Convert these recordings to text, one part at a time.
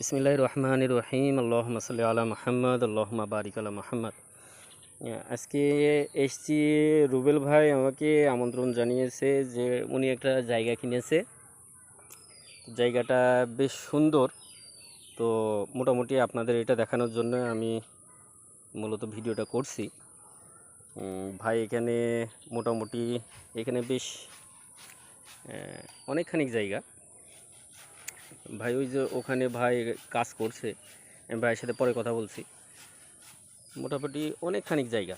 বিসমিল্লাহ রহমান রহিম আল্লাহ সাল্লি আলা মাহমদ আল্লাহ বারিক আলা মাহমদ আজকে এসছি রুবেল ভাই আমাকে আমন্ত্রণ জানিয়েছে যে উনি একটা জায়গা কিনেছে। জায়গাটা বেশ সুন্দর। তো মোটামুটি আপনাদের এটা দেখানোর জন্য আমি মূলত ভিডিওটা করছি। ভাই এখানে মোটামুটি এখানে বেশ আহ, অনেকখানি জায়গা। ভাই, ওই যে ওখানে ভাই কাজ করছে, আমি ভাইয়ের সাথে পরে কথা বলছি। মোটামুটি অনেকখানি জায়গা।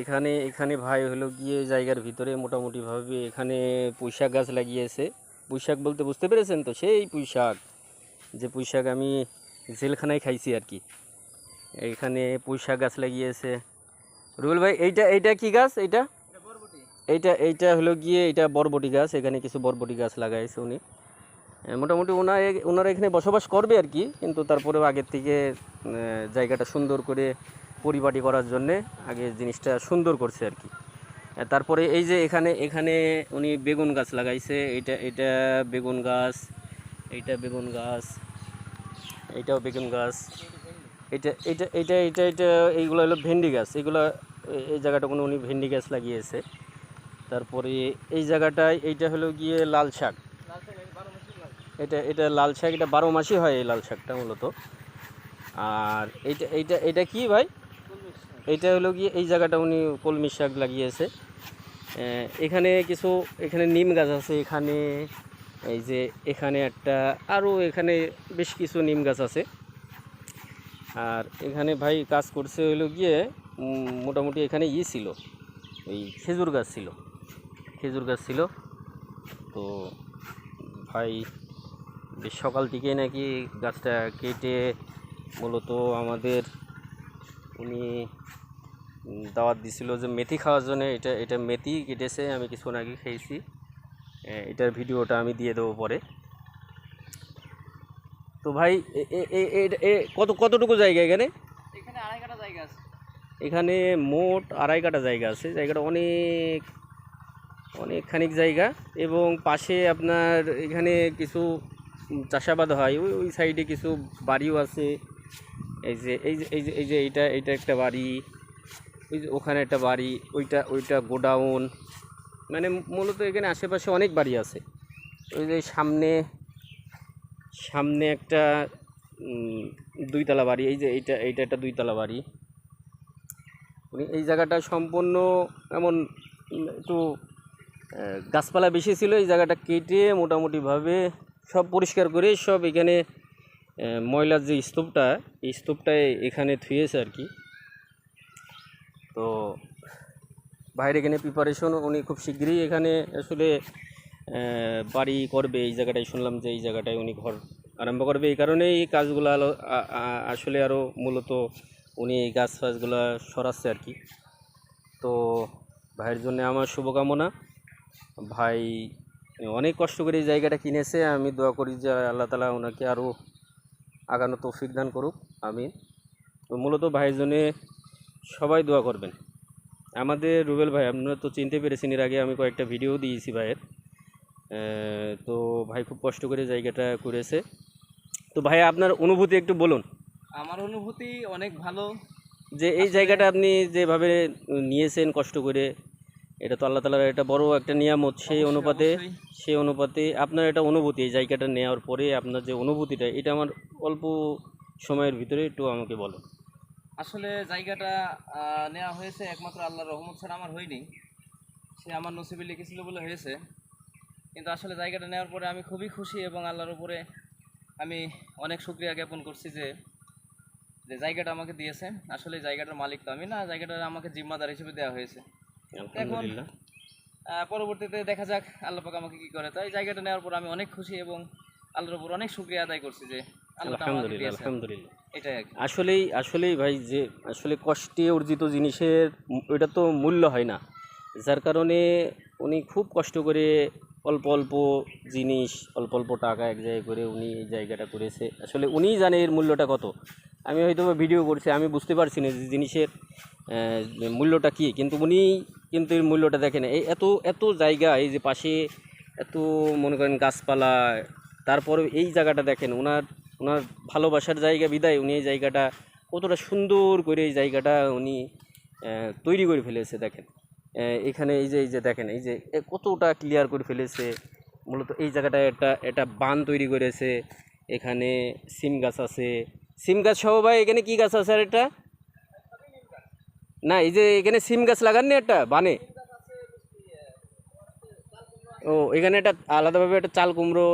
এখানে এখানে ভাই হলো গিয়ে জায়গার ভিতরে মোটামুটিভাবে এখানে পুঁইশাক গাছ লাগিয়েছে। পুঁইশাক বলতে বুঝতে পেরেছেন তো? সেই পুঁইশাক, যে পুঁইশাক আমি জেলখানায় খাইছি আর কি। এখানে পুঁইশাক গাছ লাগিয়েছে। রুবেল ভাই, এইটা এইটা কি গাছ? এইটা? এইটা এইটা হলো গিয়ে এটা বরবটি গাছ, এখানে কিছু বরবটি গাছ লাগাইছে উনি। মোটামুটি ওনার ওনারা এখানে বসবাস করবে আর কি, কিন্তু তারপরেও আগের থেকে জায়গাটা সুন্দর করে পরিপাটি করার জন্যে আগে জিনিসটা সুন্দর করছে আর কি। তারপরে এই যে এখানে এখানে উনি বেগুন গাছ লাগাইছে এটা এটা বেগুন গাছ, এইটা বেগুন গাছ, এইটাও বেগুন গাছ এটা এটা এটা এটা এটা এইগুলো হলো ভেন্ডি গাছ এগুলো এই জায়গাটা কোনো উনি ভেন্ডি গাছ লাগিয়েছে। তারপরে এই জায়গাটায় এইটা হলো গিয়ে লাল শাক। এটা এটা লাল শাক, এটা বারো মাসই হয় এই লাল শাকটা মূলত। আর এইটা এইটা এটা কি ভাই? এইটা হলো গিয়ে এই জায়গাটা উনি কলমি শাক লাগিয়েছে। এখানে কিছু, এখানে নিম গাছ আছে, এখানে এই যে এখানে একটা আরও এখানে বেশ কিছু নিম গাছ আছে। আর এখানে ভাই কাজ করছে হলো গিয়ে মোটামুটি এখানে ই ছিল ওই খেজুর গাছ ছিল। খেজুর গাছ ছিল। তো ভাই বেশ সকাল থেকে নাকি গাছটা কেটে মূলত আমাদের উনি দাওয়াত দিছিল যে মেথি খাওয়ার জন্য। এটা এটা মেথি কেটেছে আমি কিছুক্ষণ আগে খেয়েছি। এটার ভিডিওটা আমি দিয়ে দেবো পরে। তো ভাই কত কতটুকু জায়গা এখানে? এখানে আড়াই কাটা জায়গা আছে। এখানে মোট আড়াই কাটা জায়গা আছে। জায়গাটা অনেক অনেকখানিক জায়গা এবং পাশে আপনার এখানে কিছু চাষাবাদ হয়। ওই ওই সাইডে কিছু বাড়িও আছে। এই যে এই যে এই যে এই যে এইটা এইটা একটা বাড়ি। ওই যে ওখানে একটা বাড়ি, ওইটা ওইটা গোডাউন। মানে মূলত এখানে আশেপাশে অনেক বাড়ি আছে। ওই যে সামনে সামনে একটা দুইতলা বাড়ি। এই যে এইটা এইটা একটা দুইতলা বাড়ি। এই জায়গাটা সম্পূর্ণ এমন একটু গাছপালা বেশি ছিল, এই জায়গাটা কেটে মোটামুটিভাবে সব পরিষ্কার করে সব এখানে ময়লার যে স্তূপটা, এই স্তূপটায় এখানে থুয়েছে আর কি। তো বাইরে এখানে প্রিপারেশন উনি খুব শীঘ্রই এখানে আসলে বাড়ি করবে, এই জায়গাটায় শুনলাম যে এই জায়গাটায় উনি ঘর আরম্ভ করবে। এই কারণেই এই কাজগুলো আসলে আরও মূলত উনি এই গাছ ফাছগুলো সরাচ্ছে আর কি। তো ভাইয়ের জন্য আমার শুভকামনা। ভাই অনেক কষ্ট করে এই জায়গাটা কিনেছে। আমি দোয়া করি যে আল্লাহ তালা ওনাকে আরও আগানো তৌফিক দান করুক। আমি তো মূলত ভাইয়ের জন্যে সবাই দোয়া করবেন। আমাদের রুবেল ভাই আপনারা তো চিনতে পেরেছেন এর আগে আমি কয়েকটা ভিডিও দিয়েছি ভাইয়ের। তো ভাই খুব কষ্ট করে জায়গাটা করেছে। তো ভাই আপনার অনুভূতি একটু বলুন। আমার অনুভূতি অনেক ভালো। যে এই জায়গাটা আপনি যেভাবে নিয়েছেন কষ্ট করে এটা তো আল্লাহ তালার একটা বড় একটা নিয়ামত সেই অনুপাতে সেই অনুপাতে আপনার একটা অনুভূতি এই জায়গাটা নেওয়ার পরে আপনার যে অনুভূতিটা এটা আমার অল্প সময়ের ভিতরে একটু আমাকে বলো। আসলে জায়গাটা নেওয়া হয়েছে একমাত্র আল্লাহর রহমত ছাড়া আমার হয়নি। সে আমার নসিবে লিখেছিল বলে হয়েছে। কিন্তু আসলে জায়গাটা নেওয়ার পরে আমি খুবই খুশি এবং আল্লাহর উপরে আমি অনেক শুক্রিয়া জ্ঞাপন করছি যে যে জায়গাটা আমাকে দিয়েছে। আসলে জায়গাটার মালিক তো আমি না জায়গাটা আমাকে জিম্মাদার হিসেবে দেওয়া হয়েছে। আলহামদুলিল্লাহ পরবর্তীতে দেখা যাক আল্লাহ পাক আমাকে কি করে। তো এই জায়গাটা নেওয়ার পর আমি অনেক খুশি এবং আল্লাহর উপর অনেক শুক্রিয়া আদায় করছি যে আলহামদুলিল্লাহ আলহামদুলিল্লাহ। আসলেই আসলেই ভাই যে আসলে কষ্টে অর্জিত জিনিসের ওইটা তো মূল্য হয় না। যার কারণে উনি খুব কষ্ট করে অল্প অল্প জিনিস অল্প অল্প টাকা এক জায়গায় করে উনি এই জায়গাটা করেছে। আসলে উনিই জানে এর মূল্যটা কত। আমি হয়তো ভিডিও করছি আমি বুঝতে পারছি না যে জিনিসের মূল্যটা কী। কিন্তু উনি কিন্তু এর মূল্যটা দেখেন, এই এত এত জায়গা, এই যে পাশে এত, মনে করেন গাছপালা, তারপরে এই জায়গাটা দেখেন, ওনার ওনার ভালোবাসার জায়গা বিদায়, উনি এই জায়গাটা কতটা সুন্দর করে এই জায়গাটা উনি তৈরি করে ফেলেছে, দেখেন। এখানে এই যে এই যে দেখেন, এই যে কতটা ক্লিয়ার করে ফেলেছে। মূলত এই জায়গাটা একটা একটা বান তৈরি করেছে। এখানে সিম গাছ আছে। সিম গাছ সহ ভাই, এখানে কী গাছ আছে আর এটা না, এই যে এখানে সিম গাছ লাগাননি একটা? বানে? ও, এখানে একটা আলাদাভাবে একটা চাল কুমড়ো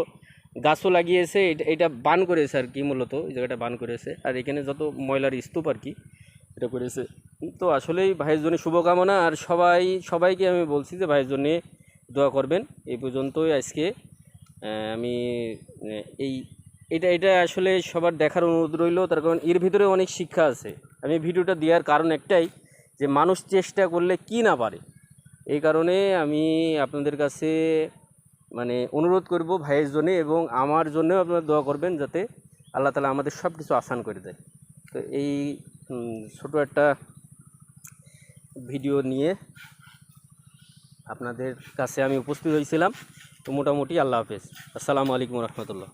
গাছও লাগিয়েছে। এটা এটা বান করেছে আর কি মূলত। এই জায়গাটা বান করেছে। আর এখানে যত ময়লার স্তূপ আর কি, এটা করেছে। তো আসলেই ভাইয়ের জন্য শুভকামনা। আর সবাই, সবাইকে আমি বলছি যে ভাইয়ের জন্যে দোয়া করবেন। এই পর্যন্তই আজকে আমি এই, এটা এটা আসলে সবার দেখার অনুরোধ রইল। তার কারণ এর ভিতরে অনেক শিক্ষা আছে। আমি ভিডিওটা দেওয়ার কারণ একটাই যে মানুষ চেষ্টা করলে কি না পারে। এই কারণে আমি আপনাদের কাছে মানে অনুরোধ করব ভাইয়ের জন্যে এবং আমার জন্যও আপনারা দোয়া করবেন যাতে আল্লাহ তালা আমাদের সব কিছু আসান করে দেয়। তো এই ছোটো একটা ভিডিও নিয়ে আপনাদের কাছে আমি উপস্থিত হয়েছিলাম। তো মোটামুটি আল্লাহ হাফেজ। আসসালামু আলাইকুম রহমতুল্লাহ।